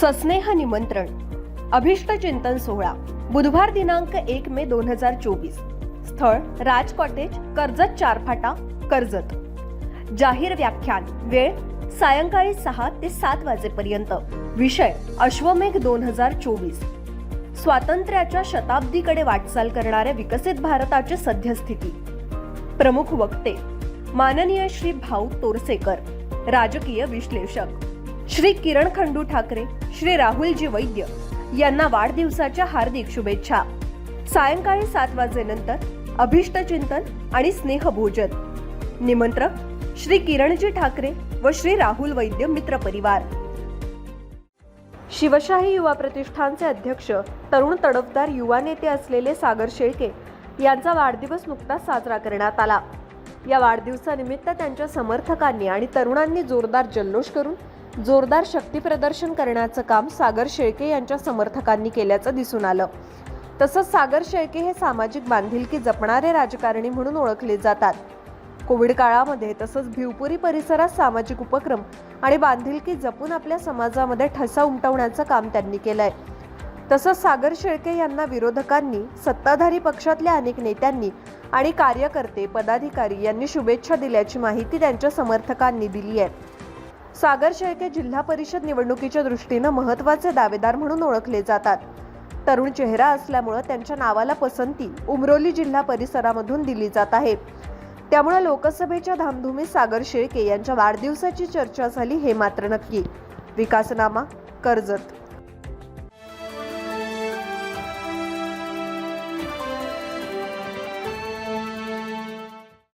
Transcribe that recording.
सस्नेह निमंत्रण. अभिष्ट चिंतन सोहळा. बुधवार दिनांक एक मे दोन हजार चोवीस. स्थळ राज कॉटेज कर्जत चारफाटा कर्जत. जाहीर व्याख्यान. वेळ सायंकाळी सहा ते सात वाजेपर्यंत. विषय अश्वमेघ दोन हजार चोवीस. स्वातंत्र्याच्या शताब्दीकडे वाटचाल करणाऱ्या विकसित भारताची सद्यस्थिती. प्रमुख वक्ते. माननीय श्री भाऊ तोरसेकर. राजकीय विश्लेषक. श्री किरण खंडू ठाकरे श्री राहुलजी वैद्य यांना वाढदिवसाच्या हार्दिक शुभेच्छा. सायंकाळी सात वाजेनंतर अभिष्ट चिंतन आणि स्नेहभोजन. निमंत्रक श्री किरणजी ठाकरे व श्री राहुल वैद्य मित्र परिवार. शिवशाही युवा प्रतिष्ठानचे अध्यक्ष तरुण तडफदार युवा नेते असलेले सागर शेळके यांचा वाढदिवस नुकताच साजरा करण्यात आला. या वाढदिवसानिमित्त त्यांच्या समर्थकांनी आणि तरुणांनी जोरदार जल्लोष करून जोरदार शक्ती प्रदर्शन करण्याचं काम सागर शेळके यांच्या समर्थकांनी केल्याचं दिसून आलं. तसंच सागर शेळके हे सामाजिक बांधिलकी जपणारे राजकारणी म्हणून ओळखले जातात. कोविड काळामध्ये तसंच भिवपुरी परिसरात सामाजिक उपक्रम आणि बांधिलकी जपून आपल्या समाजामध्ये ठसा उमटवण्याचं काम त्यांनी केलंय. तसंच सागर शेळके यांना विरोधकांनी सत्ताधारी पक्षातल्या अनेक नेत्यांनी आणि कार्यकर्ते पदाधिकारी यांनी शुभेच्छा दिल्याची माहिती त्यांच्या समर्थकांनी दिली आहे. सागर शेळके जिल्हा परिषद निवडणुकीच्या दृष्टीनं महत्त्वाचे दावेदार म्हणून ओळखले जातात. तरुण चेहरा असल्यामुळं त्यांच्या नावाला पसंती उमरोली जिल्हा परिसरामधून दिली जात आहे. त्यामुळे लोकसभेच्या धामधुमीत सागर शेळके यांच्या वाढदिवसाची चर्चा झाली हे मात्र नक्की. विकासनामा कर्जत.